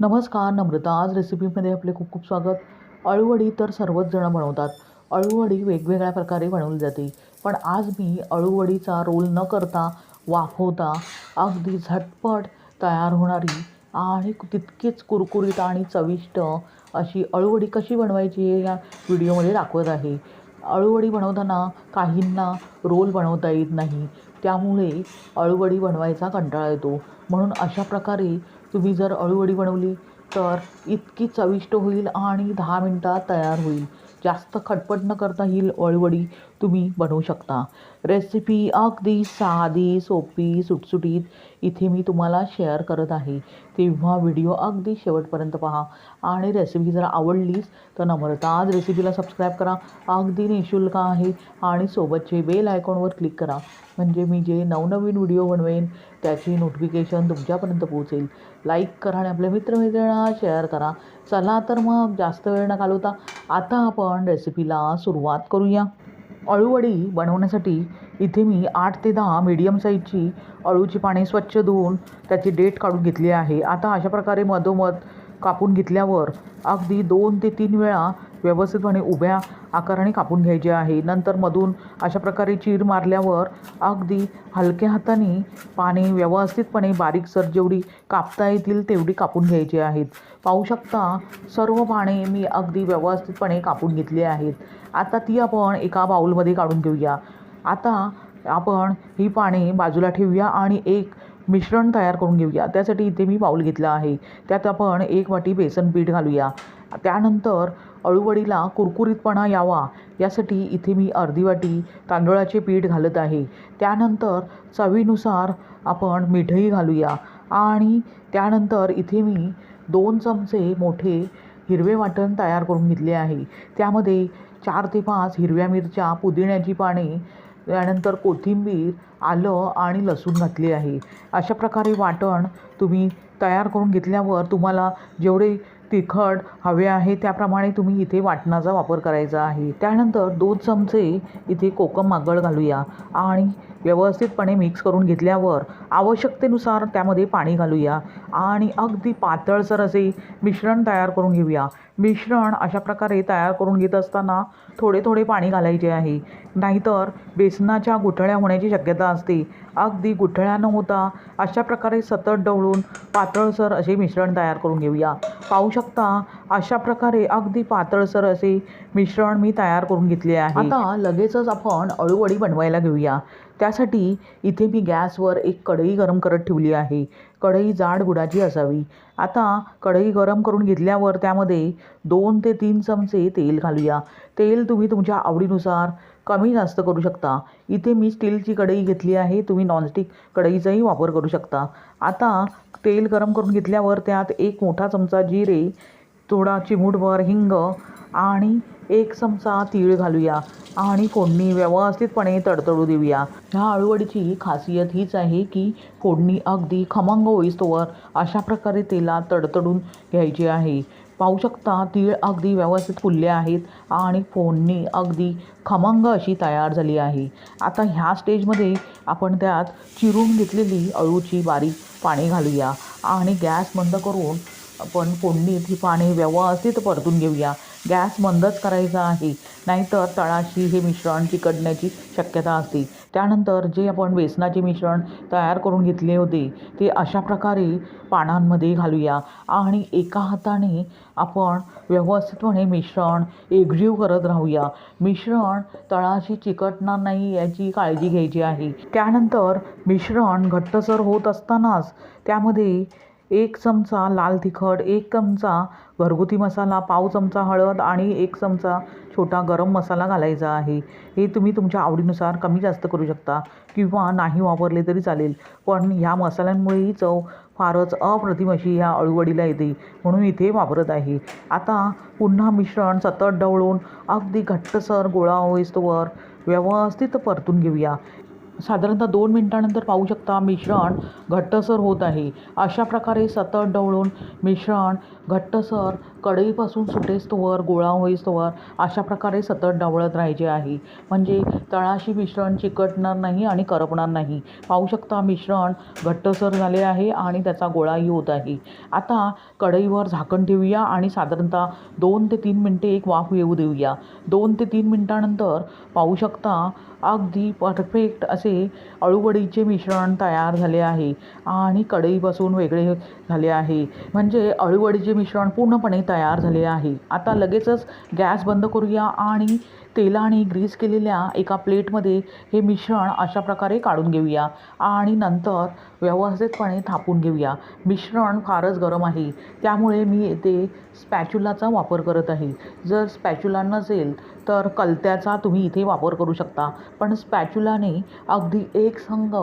नमस्कार नम्रता. आज रेसिपीमध्ये आपले खूप खूप स्वागत. अळूवडी तर सर्वच जणं बनवतात. अळूवडी वेगवेगळ्या प्रकारे बनवली जाते. पण आज मी अळूवडीचा रोल न करता वाफवता अगदी झटपट तयार होणारी आणि तितकीच कुरकुरीत आणि चविष्ट अशी अळूवडी कशी बनवायची हे या व्हिडिओमध्ये दाखवत आहे. अळूवडी बनवताना काहींना रोल बनवता येत नाही. त्यामुळे अळूवडी बनवायचा कंटाळा येतो. म्हणून अशा प्रकारे तुम्ही जर अळूवडी बनवली तर इतकी चविष्ट होईल आणि दहा मिनटात तयार होईल. जास्त खटपट न करता ही अळूवडी तुम्ही बनवू शकता. रेसिपी अगदी साधी सोपी सुटसुटीत इथे मी तुम्हाला शेअर करत आहे. तेव्हा व्हिडिओ अगदी शेवटपर्यंत पहा. आणि रेसिपी जर आवडलीच तर नम्रता आज रेसिपीला सबस्क्राईब करा. अगदी निशुल्क आहे. आणि सोबतचे बेल आयकॉनवर क्लिक करा. म्हणजे मी जे नवनवीन व्हिडिओ बनवेन त्याची नोटिफिकेशन तुमच्यापर्यंत पोहोचेल. लाईक करा आणि आपल्या मित्रमैत्रिणींना शेअर करा. चला तर मग जास्त वेळ न घालवता आता आपण रेसिपीला सुरुवात करूया. अळूवडी बनवण्यासाठी इथे मी आठ ते दहा मीडियम साईजची अळूची पाने स्वच्छ धुवून त्याची डेट काढून घेतली आहे. आता अशा प्रकारे मधोमध कापून घेतल्यावर अगदी दोन ते तीन वेळा व्यवस्थितपणे उभ्या आकाराने कापून घ्यायचे आहे. नंतर मधून अशा प्रकारे चीर मारल्यावर अगदी हलक्या हाताने पाने व्यवस्थितपणे बारीकसर जेवढी कापता येतील तेवढी कापून घ्यायची आहेत. पाहू शकता सर्व पाने मी अगदी व्यवस्थितपणे कापून घेतली आहेत. आता ती आपण एका बाऊलमध्ये काढून घेऊया. आता आपण ही पाने बाजूला ठेवूया आणि एक मिश्रण तयार करून घेऊया. त्यासाठी इथे मी पाऊल घेतला आहे. त्यात आपण एक वाटी बेसन पीठ घालूया. त्यानंतर अळूवडीला कुरकुरीतपणा यावा. यासाठी इथे मी अर्धी वाटी तांदूळाचे पीठ घालत आहे. त्यानंतर चवीनुसार आपण मिठही घालूया. आणि त्यानंतर इथे मी दोन चमचे मोठे हिरवे वाटण तयार करून घेतले आहे. त्यामध्ये चार ते पाच हिरव्या मिरच्या पुदिन्याची पाने त्यानंतर कोथिंबीर आलं आणि लसूण घातली आहे. अशा प्रकारे वाटण तुम्ही तयार करून घेतल्यावर तुम्हाला जेवढे तिखट हवे आहे त्याप्रमाणे तुम्ही इथे वाटणाचा वापर करायचा आहे. त्यानंतर दोन चमचे इथे कोकम मागळ घालूया आणि व्यवस्थितपणे मिक्स करून घेतल्यावर आवश्यकतेनुसार त्यामध्ये पाणी घालूया आणि अगदी पातळसर असे मिश्रण तयार करून घेऊया. मिश्रण अशा प्रकारे तयार करून घेत असताना थोडे थोडे पाणी घालायचे आहे. नाहीतर बेसनाच्या गुठळ्या होण्याची शक्यता असते. अगदी गुठळ्या न होता अशा प्रकारे सतत ढवळून पातळसर असे मिश्रण तयार करून घेऊया. पाहू शकता अशा प्रकारे अगदी पातळसर असे मिश्रण मी तयार करून घेतले आहे. आता लगेचच आपण अळूवडी बनवायला घेऊया. त्यासाठी इथे मी गॅसवर एक कढई गरम करत ठेवली आहे. कढई जाड गुडाची असावी. आता कढई गरम करून घेतल्यावर त्यामध्ये दोन ते तीन चमचे तेल घालूया. तेल तुम्ही तुमच्या आवडीनुसार कमी जास्त करू शकता. इथे मी स्टीलची कढई घेतली आहे. तुम्ही नॉनस्टिक कढईचाही वापर करू शकता. आता तेल गरम करून घेतल्यावर त्यात एक मोठा चमचा जिरे थोडा चिमूटभर हिंग आणि एक चमचा तीळ घालूया आणि फोडणी व्यवस्थितपणे तडतडू देऊया. ह्या अळूवडीची खासियत हीच आहे की फोडणी अगदी खमंग होईस्तोवर अशा प्रकारे तेलात तडतडून घ्यायची आहे. पाहू शकता तीळ अगदी व्यवस्थित फुलले आहेत आणि फोडणी अगदी खमंग अशी तयार झाली आहे. आता ह्या स्टेजमध्ये आपण त्यात चिरून घेतलेली अळूची बारीक पाने घालूया आणि गॅस बंद करून आपण फोडणीत ही पाने व्यवस्थित परतून घेऊया. गॅस बंदच करायचा आहे. नाहीतर तळाशी हे मिश्रण चिकटण्याची शक्यता असते. त्यानंतर जे आपण बेसनाचे मिश्रण तयार करून घेतले होते ते अशा प्रकारे पानांमध्ये घालूया आणि एका हाताने आपण व्यवस्थितपणे मिश्रण एकजीव करत राहूया. मिश्रण तळाशी चिकटणार नाही याची काळजी घ्यायची आहे. त्यानंतर मिश्रण घट्टसर होत असतानाच त्यामध्ये एक चमचा लाल तिखट एक चमचा घरगुती मसाला पाव चमचा हळद आणि एक चमचा छोटा गरम मसाला घालायचा आहे. हे तुम्ही तुमच्या आवडीनुसार कमी जास्त करू शकता किंवा नाही वापरले तरी चालेल. पण ह्या मसाल्यांमुळेही चव फारच अप्रतिम अशी ह्या अळूवडीला येते म्हणून इथे वापरत आहे. आता पुन्हा मिश्रण सतत ढवळून अगदी घट्टसर गोळा होईस्तोवर व्यवस्थित परतून घेऊया. साधारणतः दोन मिनटानंतर पाहू शकता मिश्रण घट्टसर होत आहे. अशा प्रकारे सतत ढवळून मिश्रण घट्टसर कढईपासून सुटेस्तोवर गोळा होईस्तोवर अशा प्रकारे सतत ढवळत राहायचे आहे. म्हणजे तळाशी मिश्रण चिकटणार नाही आणि करपणार नाही. पाहू शकता मिश्रण घट्टसर झाले आहे आणि त्याचा गोळाही होत आहे. आता कढईवर झाकण ठेवूया आणि साधारणतः दोन ते तीन मिनटे एक वाफ येऊ देऊया. दोन ते तीन मिनटानंतर पाहू शकता अगदी परफेक्ट असे अळूवडीचे मिश्रण तयार झाले आहे आणि कढईपासून वेगळे झाले आहे. म्हणजे अळूवडीचे मिश्रण पूर्णपणे तयार झाले आहे. आता लगेचच गॅस बंद करूया आणि तेलाने ग्रीस केलेल्या एका प्लेटमध्ये हे मिश्रण अशा प्रकारे काढून घेऊया आणि नंतर व्यवस्थितपणे थापून घेऊया. मिश्रण फारच गरम आहे त्यामुळे मी येथे स्पॅच्युलाचा वापर करत आहे. जर स्पॅच्युला नसेल तर कलत्याचा तुम्ही इथे वापर करू शकता पण स्पॅच्युलाने अगदी एक संघ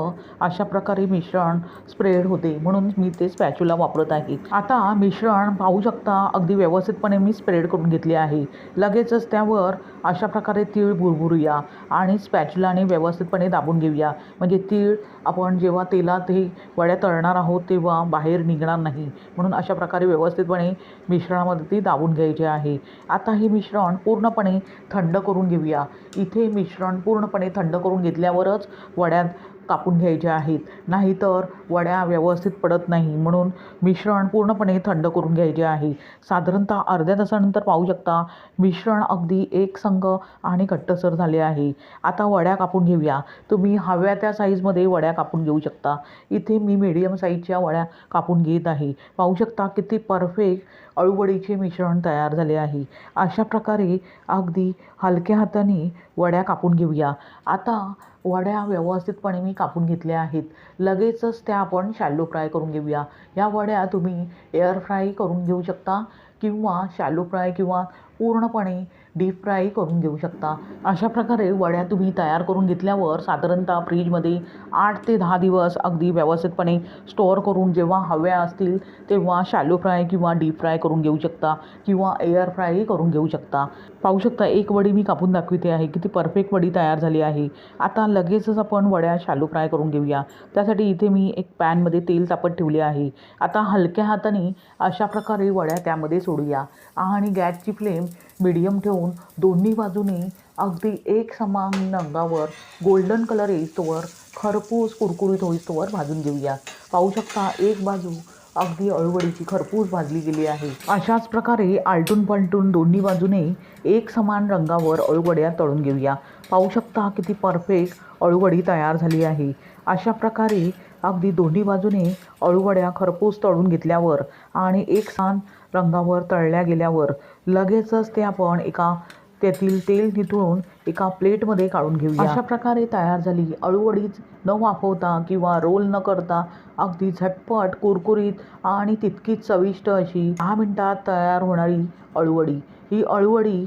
अशा प्रकारे मिश्रण स्प्रेड होते म्हणून मी ते स्पॅच्युला वापरत आहे. आता मिश्रण पाहू शकता अगदी व्यवस्थितपणे मी स्प्रेड करून घेतले आहे. लगेचच त्यावर अशा प्रकारे प्रकारे तीळ बुरबुरूया आणि स्पॅच्युलाने व्यवस्थितपणे दाबून घेऊया. म्हणजे तीळ आपण जेव्हा तेलात हे वड्या तळणार आहोत तेव्हा बाहेर निघणार नाही. म्हणून अशा प्रकारे व्यवस्थितपणे मिश्रणामध्ये ती दाबून घ्यायचे आहे. आता हे मिश्रण पूर्णपणे थंड करून घेऊया. इथे मिश्रण पूर्णपणे थंड करून घेतल्यावरच वड्यात कापून घ्यायच्या आहेत. नाहीतर वड्या व्यवस्थित पडत नाही. म्हणून मिश्रण पूर्णपणे थंड करून घ्यायचे आहे. साधारणतः अर्ध्या तासानंतर पाहू शकता मिश्रण अगदी एक संघ आणि घट्टसर झाले आहे. आता वड्या कापून घेऊया. तुम्ही हव्या त्या साईजमध्ये वड्या कापून घेऊ शकता. इथे मी मीडियम साईजच्या वड्या कापून घेत आहे. पाहू शकता किती परफेक्ट अळूवडीचे मिश्रण तयार झाले आहे. अशा प्रकारे अगदी हलक्या हाताने वड्या कापून घेऊया. आता वड्या व्यवस्थितपणे मी कापून घेतल्या आहेत. लगेचच त्या आपण शॅलो फ्राय करून घेऊया. या वड्या तुम्ही एअर फ्राय करून घेऊ शकता किंवा शॅलो फ्राय किंवा पूर्णपणे डीप फ्राय करून घेऊ शकता. अशा प्रकारे वड्या तुम्ही तयार करून घेतल्यावर साधारणतः फ्रीजमध्ये आठ ते दहा दिवस अगदी व्यवस्थितपणे स्टोअर करून जेव्हा हव्या असतील तेव्हा शॅलो फ्राय किंवा डीप फ्राय करून घेऊ शकता किंवा एअर फ्रायही करून घेऊ शकता. पाहू शकता एक वडी मी कापून दाखविते आहे. किती परफेक्ट वडी तयार झाली आहे. आता लगेचच आपण वड्या शॅलो फ्राय करून घेऊया. त्यासाठी इथे मी एक पॅनमध्ये तेल तापत ठेवले आहे. आता हलक्या हाताने अशा प्रकारे वड्या त्यामध्ये सोडूया. आणि गॅसची फ्लेम मिडियम ठेवून दोन्ही बाजूने अगदी एक समान रंगावर गोल्डन कलर येईस्तोवर खरपूस कुरकुरीत होईस्तोवर भाजून घेऊया. पाहू शकता एक बाजू अगदी अळूवडीची खरपूस भाजली गेली आहे. अशाच प्रकारे आलटून पलटून दोन्ही बाजूने एक समान रंगावर अळूवड्या तळून घेऊया. पाहू शकता किती परफेक्ट अळूवडी तयार झाली आहे. अशा प्रकारे अगदी दोन्ही बाजूने अळूवड्या खरपूस तळून घेतल्यावर आणि एक समान रंगावर तळल्या गेल्यावर लगेचच ते आपण एका त्यातील तेल निथळून एका प्लेटमध्ये काढून घेऊया. अशा प्रकारे तयार झाली. अळूवडीच न वाफवता किंवा रोल न करता अगदी झटपट कुरकुरीत आणि तितकीच चविष्ट अशी दहा मिनटात तयार होणारी अळूवडी. ही अळूवडी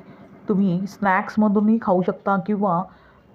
तुम्ही स्नॅक्समधूनही खाऊ शकता किंवा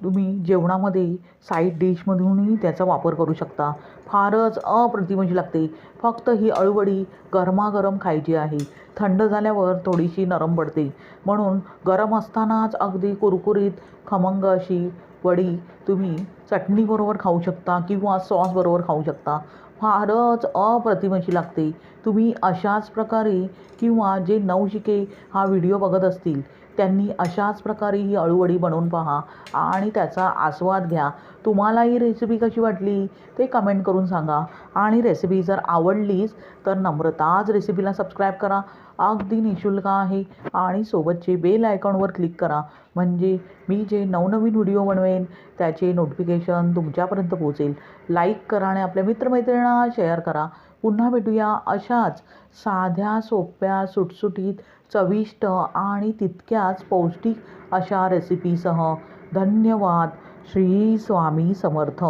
तुम्ही जेवणामध्ये साईड डिशमधूनही त्याचा वापर करू शकता. फारच अप्रतिमशी लागते. फक्त ही अळूवडी गरमागरम खायची आहे. थंड झाल्यावर थोडीशी नरम पडते. म्हणून गरम असतानाच अगदी कुरकुरीत खमंग अशी वडी तुम्ही चटणीबरोबर खाऊ शकता किंवा सॉसबरोबर खाऊ शकता. फारच अप्रतिमशी लागते. तुम्ही अशाच प्रकारे किंवा जे नवशिके हा व्हिडिओ बघत असतील त्यांनी अशाच प्रकारे ही अळूवडी बनवून पहा आणि त्याचा आस्वाद घ्या. तुम्हाला ही रेसिपी कशी वाटली? ते कमेंट करून सांगा. आणि रेसिपी जर आवडलीच तर नम्रताच रेसिपीला सबस्क्राईब करा. अगदी निशुल्क आहे. आणि सोबतचे बेल आयकॉनवर क्लिक करा. म्हणजे मी जे नवनवीन व्हिडिओ बनवेन त्याचे नोटिफिकेशन तुमच्यापर्यंत पोहोचेल. लाईक करा आणि आपल्या मित्रमैत्रिणींना शेअर करा. पुन्हा भेटूया अशाच साध्या सोप्या सुटसुटीत चविष्ट आणि तितक्याच पौष्टिक अशा रेसिपीसह धन्यवाद. श्री स्वामी समर्थ.